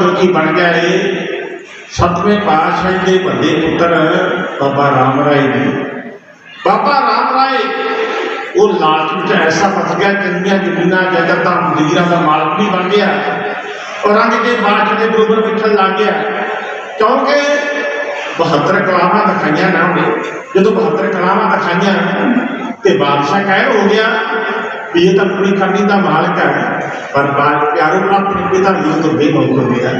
ਜੋ ਕਿ ਬਣ ਗਿਆ ਇਹ ਸਤਵੇਂ ਪਾਤਸ਼ਾਹ ਦੇ ਵੱਡੇ ਪੁੱਤਰ ਬਾਬਾ ਰਾਮ ਰਾਏ ਜੀ ਬਾਬਾ ਰਾਮ ਰਾਏ, ਉਹ ਲਾਲਚ ਵਿੱਚ ਐਸਾ ਫਸ ਗਿਆ ਚੰਗੀਆਂ ਜ਼ਮੀਨਾਂ ਜਾਇਦਾਦਾਂ ਮੰਦਿਰਾਂ ਦਾ ਮਾਲਕ ਵੀ ਬਣ ਗਿਆ। ਔਰੰਗਜ਼ੇਬ ਬਾਦਸ਼ਾਹ ਦੇ ਬਰੋਬਰ ਬੈਠਣ ਲੱਗ ਗਿਆ। ਕਿਉਂਕਿ 72 ਕਲਾਮਾਂ ਦਿਖਾਈਆਂ ਨਾ ਉਹਨੇ। ਜਦੋਂ 72 ਕਲਾਮਾਂ ਦਿਖਾਈਆਂ ਤੇ ਬਾਦਸ਼ਾਹ ਕਹਿ ਹੋ ਗਿਆ ਵੀ ਇਹ ਤਾਂ ਪੂਰੀ ਕਰਨੀ ਦਾ ਮਾਲਕ ਹੈ। ਪਰ ਬਾਦ ਪਿਆਰੋ ਆਪਣੇ ਪਿਤਾ ਜੀ ਤੋਂ ਬੇਮੌਕ ਹੋ ਗਿਆ।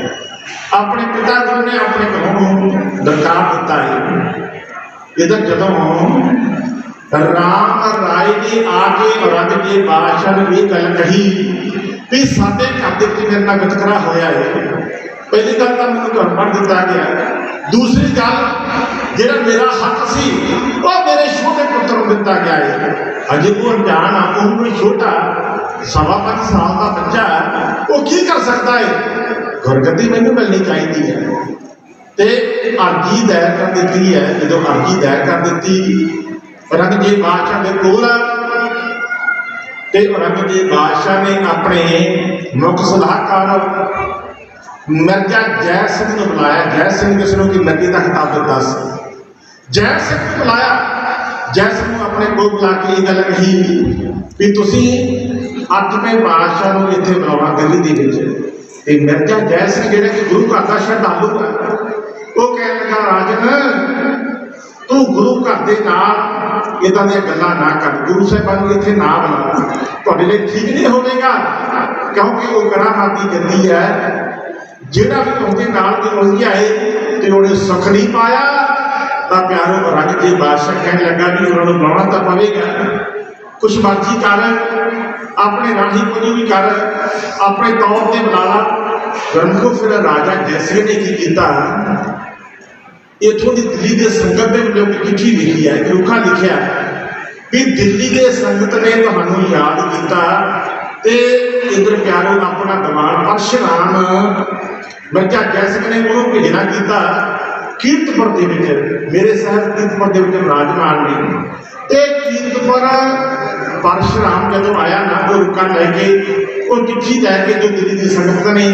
ਆਪਣੇ ਪਿਤਾ ਜੀ ਨੇ ਆਪਣੇ ਘਰੋਂ ਦਰਕਾਰ ਦਿੱਤਾ। ਹੈ ਇਹਦਾ ਜਦੋਂ ਰਾਮ ਰਾਏ ਜੀ ਆ ਕੇ ਔਰੰਗਜ਼ੇਬ ਬਾਦਸ਼ਾਹ ਨੇ ਇਹ ਗੱਲ ਕਹੀ ਵੀ ਸਾਡੇ ਘਰ ਦੇ ਵਿੱਚ ਮੇਰੇ ਨਾਲ ਵਿਤਕਰਾ ਹੋਇਆ ਹੈ। ਪਹਿਲੀ ਗੱਲ ਤਾਂ ਮੈਨੂੰ ਘਰ ਦਿੱਤਾ ਗਿਆ। ਦੂਸਰੀ ਗੱਲ ਜਿਹੜਾ ਮੇਰਾ ਹੱਕ ਸੀ ਉਹ ਮੇਰੇ ਛੋਟੇ ਪੁੱਤਰ ਨੂੰ ਦਿੱਤਾ ਗਿਆ ਹੈ ਅਜੇ ਉਹ ਅਣਜਾਣ ਆ ਉਹ ਕੋਈ ਛੋਟਾ ਸਵਾ ਪੰਜ ਸਾਲ ਦਾ ਬੱਚਾ ਹੈ, ਉਹ ਕੀ ਕਰ ਸਕਦਾ ਹੈ ਗੁਰਗੱਦੀ ਮੈਨੂੰ ਮਿਲਣੀ ਚਾਹੀਦੀ ਹੈ ਤੇ ਅਰਜੀ ਦਾਇਰ ਕਰ ਦਿੱਤੀ ਹੈ ਜਦੋਂ ਅਰਜੀ ਦਾਇਰ ਕਰ ਦਿੱਤੀ ਔਰੰਗਜ਼ੇਬ ਬਾਦਸ਼ਾਹ ਦੇ ਕੋਲ ਤੇ ਔਰੰਗਜ਼ੇਬ ਬਾਦਸ਼ਾਹ ਨੇ ਆਪਣੇ ਮੁੱਖ ਸਲਾਹਕਾਰ ਮਿਰਜ਼ਾ ਜੈ ਸਿੰਘ ਨੂੰ ਬੁਲਾਇਆ। ਜੈ ਸਿੰਘ ਜਿਸ ਨੂੰ ਕਿ ਨੱਬੀ ਦਾ ਖਿਤਾਬ ਦਿੱਤਾ ਸੀ। ਜੈ ਸਿੰਘ ਨੂੰ ਬੁਲਾਇਆ। ਜੈ ਸਿੰਘ ਨੂੰ ਆਪਣੇ ਕੋਲ ਬੁਲਾ ਕੇ ਇਹ ਗੱਲ ਕਹੀ ਵੀ ਤੁਸੀਂ ਅੱਠਵੇਂ ਬਾਦਸ਼ਾਹ ਨੂੰ ਇੱਥੇ ਬੁਲਾਉਣਾ ਦਿੱਲੀ ਦੇ ਵਿੱਚ। ਤੇ ਮਿਰਜ਼ਾ ਜੈ ਸਿੰਘ ਜਿਹੜਾ ਕਿ ਗੁਰੂ ਘਰ ਦਾ ਸ਼ਰਧਾਲੂ ਹੈ ਉਹ ਕਹਿਣ ਲੱਗਾ, ਰਾਜਨ, ਤੂੰ ਗੁਰੂ ਘਰ ਦੇ ਨਾਲ ਇਦਾਂ ਦੀਆਂ ਗੱਲਾਂ ਨਾ ਕਰ। ਗੁਰੂ ਸਾਹਿਬਾਨ ਨੂੰ ਇੱਥੇ ਨਾ ਬੁਲਾ। ਤੁਹਾਡੇ ਲਈ ਠੀਕ ਨਹੀਂ ਹੋਵੇਗਾ, ਕਿਉਂਕਿ ਉਹ ਕਰਾਮਾਤੀ ਜੰਦੀ ਹੈ। ਜਿਹੜਾ ਵੀ ਉਹਦੇ ਨਾਲ ਕੋਈ ਰੋਜ਼ੀ ਆਏ ਤੇ ਉਹਨੇ ਸੁੱਖ ਨਹੀਂ ਪਾਇਆ, ਤਾਂ ਪਿਆਰੋ ਰੰਗ ਦੇ ਬਾਦਸ਼ਾਹ ਕਹਿਣ ਲੱਗਾ ਵੀ ਉਹਨਾਂ ਨੂੰ ਬੁਲਾਉਣਾ ਤਾਂ ਪਵੇਗਾ। ਕੁਛ ਮਰਜ਼ੀ ਕਰ, ਆਪਣੇ ਰਾਹੀ ਪੁੱਜੀ ਵੀ ਕਰ, ਆਪਣੇ ਤੌਰ ਤੇ ਬੁਲਾ ਲਾ। ਗਰਮਖੋ ਫਿਰ ਰਾਜਾ ਜੈਸੇ ਨੇ ਕੀ ਕੀਤਾ? ਇਥੋਂ ਦੀ ਦਿੱਲੀ ਦੇ ਸੰਗਤ ਦੇ ਵੱਲੋਂ ਇੱਕ ਚਿੱਠੀ ਲਿਖੀ ਹੈ, ਇੱਕ ਰੁੱਖਾ ਲਿਖਿਆ। ਵੀ ਦਿੱਲੀ ਦੇ ਸੰਗਤ ਨੇ ਤੁਹਾਨੂੰ ਯਾਦ ਕੀਤਾ ਤੇ ਇੰਦਰ ਪਿਆਰੋ ਆਪਣਾ ਦਿਮਾਗ ਪਰਸ਼ਰਾਮ ਬੱਚਾ ਜੈਸਕ ਨੇ ਉਹਨੂੰ ਭੇਜਣਾ ਕੀਤਾ, ਕੀਰਤਪੁਰ ਦੇ ਵਿੱਚ, ਮੇਰੇ ਸਾਹਿਬ ਕੀਰਤਪੁਰ ਦੇ ਵਿੱਚ ਵਿਰਾਜਮਾਨ ਨੇ। ਤੇ ਕੀਰਤਪੁਰ ਪਰਸ਼ਰਾਮ ਜਦੋਂ ਆਇਆ ਨਾ ਉਹ ਰੁਕਾ ਲੈ ਕੇ, ਉਹ ਚਿੱਠੀ ਲੈ ਕੇ ਜੋ ਦਿੱਲੀ ਦੀ ਸੰਗਤ ਨੇ,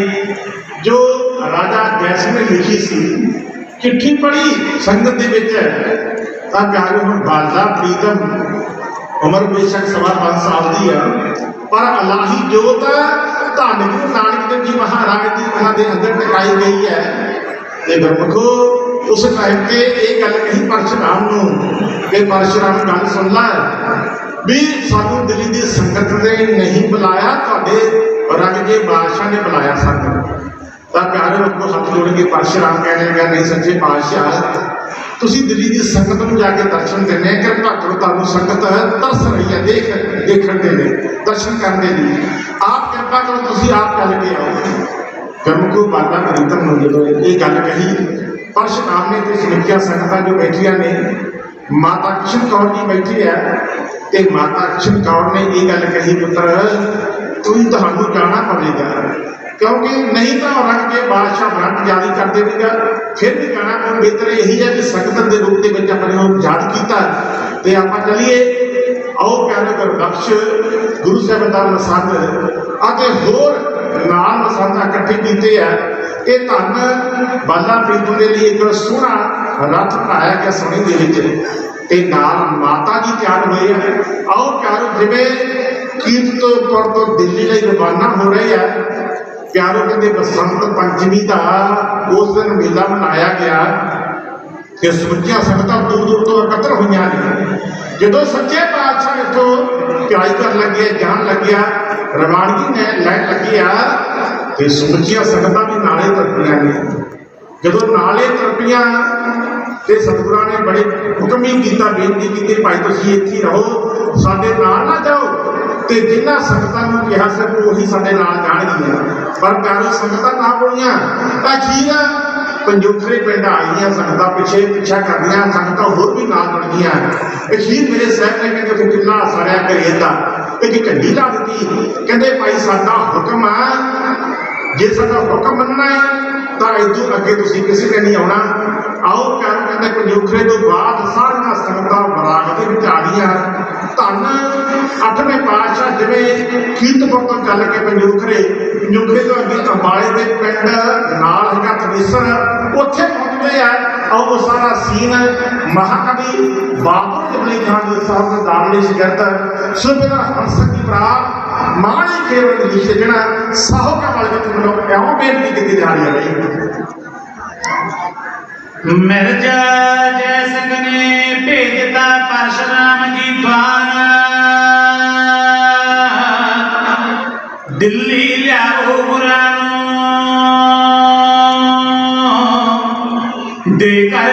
ਜੋ ਰਾਜਾ ਜੈਸਕ ਨੇ ਲਿਖੀ ਸੀ, ਚਿੱਠੀ ਪੜ੍ਹੀ ਸੰਗਤ ਦੇ ਵਿੱਚ। ਤਾਂ ਪਿਆਰੇ, ਹੁਣ ਬਾਦਸ਼ਾਹ ਪ੍ਰੀਤਮ, ਉਮਰ ਬੇਸ਼ੱਕ ਸਵਾ ਪੰਜ ਸਾਲ ਦੀ ਆ। ਪਰ ਅਲਾਹੀ ਜੋਤ ਧੰਨ ਗੁਰੂ ਨਾਨਕ ਦੇਵ ਜੀ ਮਹਾਰਾਜ ਦੀ ਉਹਨਾਂ ਦੇ ਅੰਦਰ ਟਿਕਾਈ ਗਈ ਹੈ। ਤੇ ਗੁਰਮਖੋ ਉਸ ਟਾਈਮ ਤੇ ਇਹ ਗੱਲ ਕਹੀ ਪਰਸ਼ਰਾਮ ਨੂੰ, ਕਿ ਪਰਸ਼ਰਾਮ ਗੱਲ ਸੁਣ ਲੈ। ਵੀ ਸਾਨੂੰ ਦਿੱਲੀ ਦੀ ਸੰਗਤ ਨੇ ਨਹੀਂ ਬੁਲਾਇਆ, ਤੁਹਾਡੇ ਰੰਗਜੇ ਬਾਦਸ਼ਾਹ ਨੇ ਬੁਲਾਇਆ ਸਾਨੂੰ। ਤਾਂ ਪਿਆਰੇ ਲੋਕੋ, ਹੱਥ ਜੋੜ ਕੇ ਪਰਸ਼ਰਾਮ ਕਹਿਣ ਲੱਗਾ ਨਹੀਂ ਸੱਚੇ ਬਾਦਸ਼ਾਹ ਤੁਸੀਂ ਦਿੱਲੀ ਦੀ ਸੰਗਤ ਨੂੰ ਜਾ ਕੇ ਦਰਸ਼ਨ ਦਿੰਦੇ ਆ, ਕਿਰਪਾ ਕਰੋ, ਤੁਹਾਨੂੰ ਸੰਗਤ ਤਰਸ ਰਹੀ ਹੈ ਦੇਖ ਦੇਖਣ ਦੇ ਲਈ, ਦਰਸ਼ਨ ਕਰਨ ਦੇ ਲਈ। ਆਪ ਕਿਰਪਾ ਕਰੋ, ਤੁਸੀਂ ਆਪ ਚੱਲ ਕੇ ਆਓ। ਗਰਮਕੋ ਬਾਬਾ ਪ੍ਰੀਤਮ ਨੂੰ ਜਦੋਂ ਇਹ ਗੱਲ ਕਹੀ ਪਰਸ਼ਰਾਮ ਨੇ ਤੇ ਸਮਿੱਕਿਆ ਸੰਗਤਾਂ ਜੋ ਬੈਠੀਆਂ ਨੇ, ਮਾਤਾ ਕ੍ਰਿਸ਼ਨ ਕੌਰ ਜੀ ਬੈਠੀ ਹੈ, ਤੇ ਮਾਤਾ ਕ੍ਰਿਸ਼ਨ ਕੌਰ ਨੇ ਇਹ ਗੱਲ ਕਹੀ, ਪੁੱਤਰ, ਤੂੰ ਤੁਹਾਨੂੰ ਜਾਣਾ ਪਵੇਗਾ। ਕਿਉਂਕਿ ਨਹੀਂ ਤਾਂ ਰੱਖ ਕੇ ਬਾਦਸ਼ਾਹ ਬ੍ਰਹਮ ਜਾਰੀ ਕਰ ਦੇਵੇਗਾ ਫਿਰ ਵੀ ਕਹਿਣਾ ਕੋਈ ਬਿਹਤਰ ਇਹੀ ਹੈ ਕਿ ਸੰਗਤ ਦੇ ਰੂਪ ਦੇ ਵਿੱਚ ਆਪਣੇ ਨੂੰ ਯਾਦ ਕੀਤਾ ਤੇ ਆਪਾਂ ਚਲੀਏ। ਆਓ ਪਿਆਰੇ ਗੁਰਬਖਸ਼ ਗੁਰੂ ਸਾਹਿਬ ਦਾ ਮਸੰਦ। ਅਤੇ ਹੋਰ ਨਾਲ ਮਸੰਦ ਇਕੱਠੇ ਕੀਤੇ ਆ। ਇਹ ਧੰਨ ਬਾਲਾ ਪ੍ਰੀਤੂ ਦੇ ਲਈ ਇੱਕ ਸੋਹਣਾ ਰੱਥ ਬਣਾਇਆ ਗਿਆ ਸੋਹਣੀ ਦੇ ਵਿੱਚ। ਤੇ ਨਾਲ ਮਾਤਾ ਜੀ ਤਿਆਰ ਹੋਏ ਆ। ਆਓ ਪਿਆਰੋ, ਜਿਵੇਂ ਕੀਰਤਪੁਰ ਤੋਂ ਦਿੱਲੀ ਲਈ ਰਵਾਨਾ ਹੋ ਰਹੇ ਆ। ਪਿਆਰੋ ਕਹਿੰਦੇ ਬਸੰਤ ਪੰਚਮੀ ਦਾ ਉਸ ਦਿਨ ਮੇਲਾ ਮਨਾਇਆ ਗਿਆ ਕਿ ਸਮੁੱਚੀਆਂ ਸੰਗਤਾਂ ਦੂਰ ਦੂਰ ਤੋਂ ਇਕੱਤਰ ਹੋਈਆਂ ਨੇ। ਜਦੋਂ ਸੱਚੇ ਪਾਤਸ਼ਾਹ ਇੱਥੋਂ ਪਿਆਈ ਕਰਨ ਲੱਗੇ ਜਾਣ ਲੱਗਿਆ, ਰਵਾਨਗੀ ਨੇ ਲੈਣ ਲੱਗਿਆ, ਤੇ ਸਮੁੱਚੀਆਂ ਸੰਗਤਾਂ ਵੀ ਨਾਲੇ ਤਰਪੀਆਂ ਨੇ ਜਦੋਂ ਨਾਲੇ ਤਰਪੀਆਂ ਤੇ ਸਤਿਗੁਰਾਂ ਨੇ ਬੜੇ ਹੁਕਮ ਹੀ ਕੀਤਾ, ਬੇਨਤੀ ਕੀਤੀ, ਭਾਈ ਤੁਸੀਂ ਇੱਥੇ ਰਹੋ, ਸਾਡੇ ਨਾਲ ਨਾ ਜਾਓ। ਤੇ ਜਿਨ੍ਹਾਂ ਸੰਗਤਾਂ ਨੂੰ ਕਿਹਾ ਸੀ, ਉਹੀ ਸਾਡੇ ਨਾਲ ਜਾਣਗੀਆਂ। ਪਰ ਪਿਆਰੀ ਸੰਗਤਾਂ ਨਾ ਬੋਲੀਆਂ ਤਾਂ ਅਖੀਰ ਪੰਜੋਖਰੇ ਪਿੰਡ ਆਈਆਂ, ਸੰਗਤਾਂ ਪਿੱਛੇ ਪਿੱਛਾ ਕਰਦੀਆਂ ਸੰਗਤਾਂ ਹੋਰ ਵੀ ਨਾਲ ਬਣ ਗਈਆਂ। ਅਖੀਰ ਮੇਰੇ ਸਾਹਿਬ ਨੇ ਕਹਿੰਦੇ ਕਿ ਕਿੰਨਾ ਸੜਿਆ ਕਰੀਏ ਤਾਂ ਇੱਕ ਝੰਡੀ ਲਾ ਦਿੱਤੀ। ਕਹਿੰਦੇ, ਭਾਈ, ਸਾਡਾ ਹੁਕਮ ਆ ਜੇ ਸਾਡਾ ਹੁਕਮ ਮੰਨਣਾ ਹੈ, ਤਾਂ ਇਸ ਤੋਂ ਅੱਗੇ ਤੁਸੀਂ ਕਿਸੇ ਨੇ ਨਹੀਂ ਆਉਣਾ। ਆਓ ਕਰ ਕਹਿੰਦਾ ਕਿ ਤੋਂ ਬਾਅਦ ਸਾਰੀਆਂ ਸੰਗਤਾਂ ਬਰਾਗ ਦੇ ਵਿੱਚ ਆ ਗਈਆਂ ਧੰਨ ਅੱਠਵੇਂ ਪਾਤਸ਼ਾਹ ਜਿਵੇਂ ਕੀਰਤਪੁਰ ਤੋਂ ਚੱਲ ਕੇ ਪੰਜੂਖਰੇ ਪੰਜੂਖਰੇ ਤੋਂ ਅੱਗੇ ਅੰਬਾਲੇ ਦੇ ਪਿੰਡ, ਨਾਲ ਹੈਗਾ ਤਵੀਸਰ ਉੱਥੇ ਪਹੁੰਚਦੇ ਆ। ਆਓ, ਉਹ ਸਾਰਾ ਸੀਨ ਮਹਾਕਵੀ ਬਾਬਰ ਜਬਲੀ ਖਾਨ ਦੇ ਸਾਹਿਬ ਦੇ ਦਾਨ ਲਈ ਸ਼ਗਰਤ ਸੁਬੇਰਾ ਪ੍ਰਾਪ ਮਾਣੇ ਕੇਵਲ ਜੀ ਤੇ ਜਿਹੜਾ ਸਾਹੋਕਾਰ ਵਿੱਚ ਮਨੁੱਖ ਐਉਂ ਬੇਨਤੀ ਕੀਤੀ ਜਾ ਰਹੀ ਹੈ ਬਈ। ਮਿਰਜਾ ਜੈਸਕ ਨੇ ਭੇਜਤਾ ਪਰਸ਼ਰਾਮ ਜੀ ਦਵਾਨ ਦਿੱਲੀ ਲਿਆਓ ਬੁਰਾ ਦੇ ਕਰ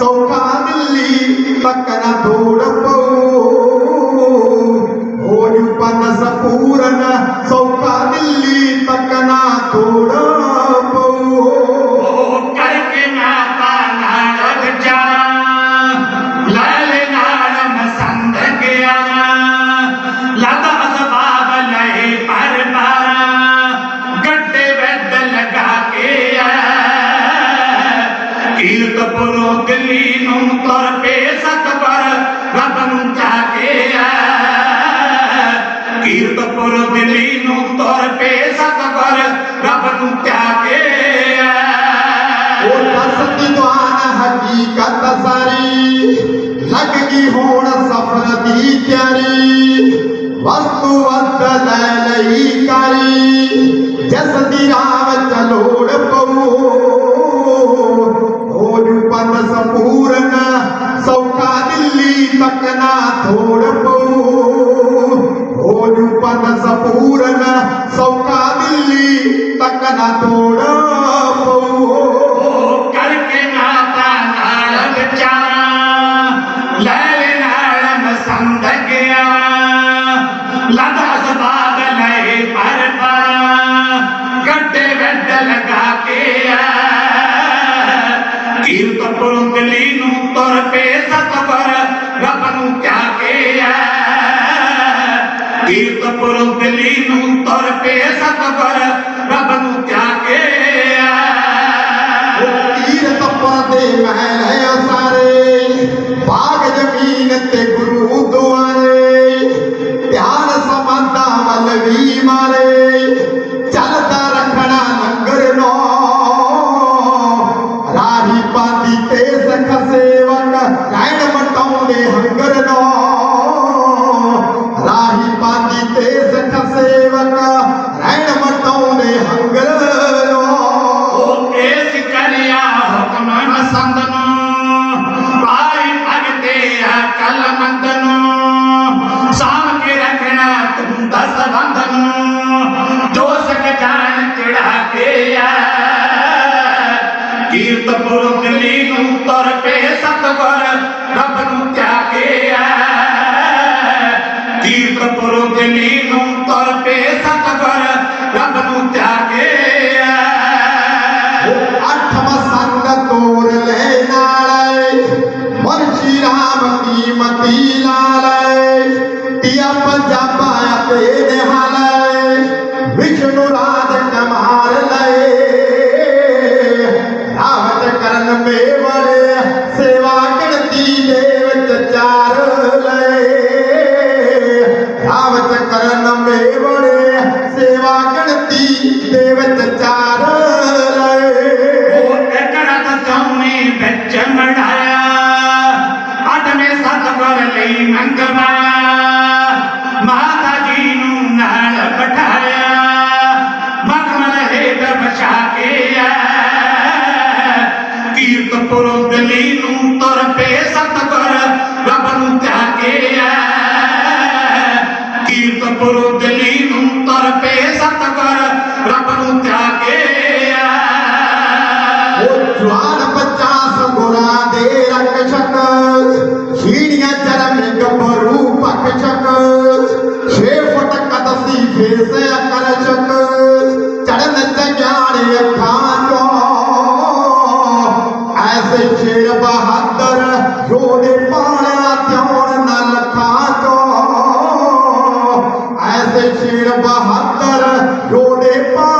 So family, pakkana thoda ਕੀਰਤਪੁਰੋਂ Delhi ਨੂੰ ਤੁਰ ਪਏ ਸਤਪਰ ਰੱਬ ਨੂੰ ਜਾ ਕੇ ਐ ਕੀਰਤਪੁਰ ਦਿੱਲੀ ਨੂੰ ਤੁਰ ਪਏ ਸਤਪਰ ਰੱਬ ਨੂੰ ਜਾ ਕੇ ਐ ਉਹ ਤਸਤ ਦੁਆਨ ਹਕੀਕਤ ਸਾਰੀ, ਲੱਗ ਗਈ ਹੋਣ ਸਫਰ ਦੀ ਤਿਆਰੀ। ਵਸਤੂ ਵਸਤ ਲੈ ਲਈ ਕਰੀ, ਜਸ ਦੀ ਰਾ Ir por un pelín un. Kapoor Delhi ਨੂੰ ਤਰ ਪੇ ਸਤਵਰ ਰੱਬ ਨੂੰ ਤਿਆਗੇ ਐ। ਤੀਰ ਕਪੂਰ ਦਿੱਲੀ ਨੂੰ ਤਰ ਪੇ ਸਤਵਰ ਰੱਬ ਨੂੰ ਤਿਆਗੇ ਐ। ਉਹ ਅਠਵਾ ਸੰਗ ਤੋਰ ਲੈ ਨਾਲੇ, ਮਰਜ਼ੀ ਰਾਮ ਦੀ ਮਤੀ ਲਾਲੇ ਤੀਆ ਪੰਜਾਬਾ ਤੇ 前边的 Amen.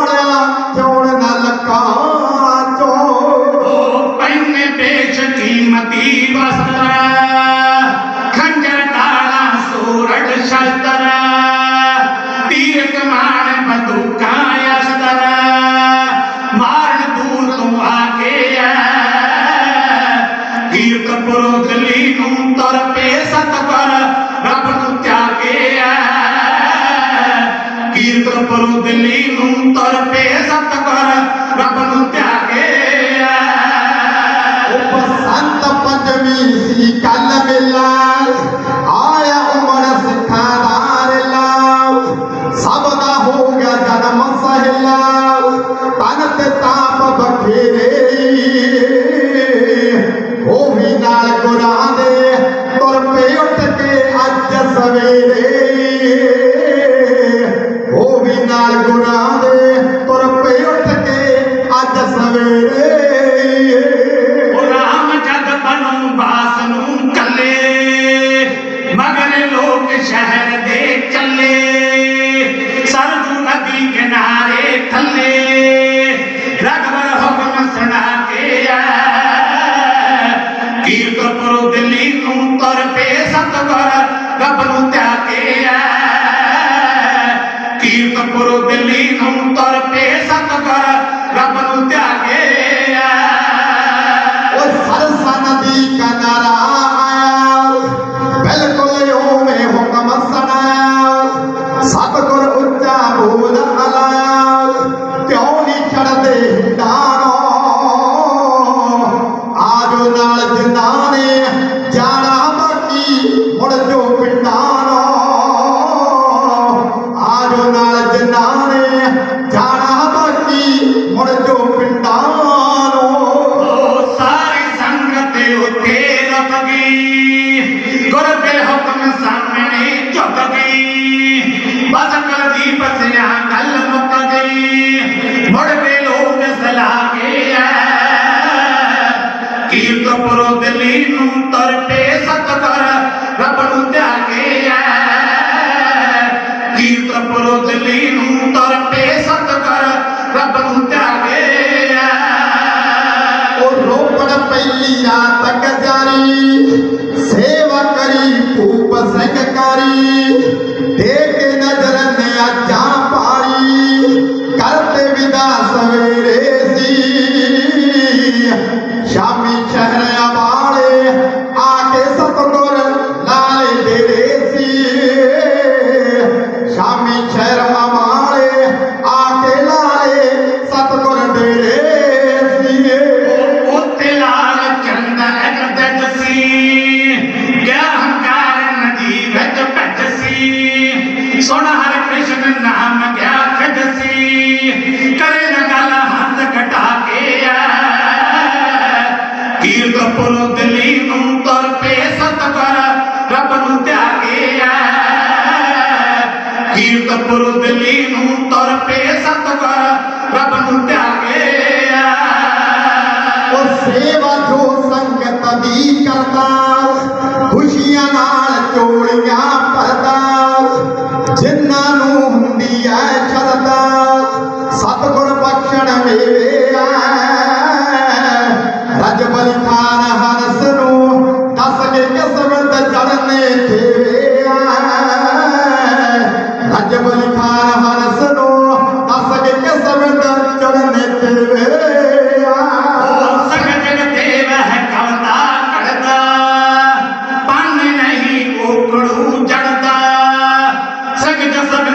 ਕੀਰਤਪੁਰ ਦਿੱਲੀ ਨੂੰ ਤੁਰ ਪਏ ਸਤਗੁਰ ਰੱਬ ਨੂੰ ਤਿਆਗਿਆ ਉਹ ਬਸੰਤ ਪੰਜਵੀਂ ਸੀ ਕੱਲ ਪਏ ਰੱਬ ਨੂੰ ਤਿਆਗੇ ਆ। ਕੀਰਤਪੁਰ ਦਿੱਲੀ ਨੂੰ ਤੁਰ ਪਏ ਸਤਗੁਰ ਰੱਬ ਨੂੰ ਤਿਆਗੇ ਆ। ਉਹ ਸਰਸਾ ਨਦੀ ਕਿਨਾਰਾ ਆਇਆ। ਬਿਲਕੁਲ ਉਵੇਂ ਹੁਕਮ ਸੁਣਾਇਆ ਸਤਿਗੁਰ ਉੱਚਾ ਬੋਲ ਅਲਾਇਆ। ਕਿਉਂ ਨਹੀਂ ਛੜਦੇ ਹਿੰਡਾਣੋ ਆਜੋ ਨਾਲ ਜਿੰਨਾਂ ਕੀਰਤਪੁਰ ਦਿੱਲੀ ਨੂੰ ਤੁਰ ਪਏ ਸਤਗੁਰ ਰੱਬ ਨੂੰ ਧਿਆਗੇ ਆ ਕੀਰਤਪੁਰ ਦਿੱਲੀ ਨੂੰ ਤੁਰ ਪਏ ਸਤਗੁਰ ਰੱਬ ਨੂੰ ਧਿਆਗੇ ਆ ਉਹ ਰੋਪੜ ਪਹਿਲੀ ਰਾਤ ਗਜਾਰੀ ਸੇਵਾ ਕਰੀ ਭੂਪ ਸਿੰਘ ਕਾਰੀ। ਦੇ ਕੇ ਨਜ਼ਰ ਨੇ ਆਜਾਂ ਪਾਰੀ ਕਰਤੇ ਵਿਦਾ ਸਵੇਰੇ ਸੀ। ਕੀਰਤਪੁਰ ਦਿੱਲੀ ਨੂੰ ਤੁਰ ਸਤਗੁਰ, ਰੱਬ ਨੂੰ ਧਿਆਗੇ ਉਹ ਸੇਵਾ ਜੋ ਸੰਗਤ ਦੀ ਕਰਦਾ, ਖੁਸ਼ੀਆਂ ਨਾਲ ਚੋਲੀਆਂ ਭਰਦਾ। ਜਿਨ੍ਹਾਂ ਨੂੰ ਹੁੰਦੀ ਐ ਸ਼ਰਦਾ ਸਤਿਗੁਰ ਬਖਸ਼ਣ ਮੇਵੇ ਪ੍ਰਭੂ ਜਨਤਾ ਸਗ ਜਸਬ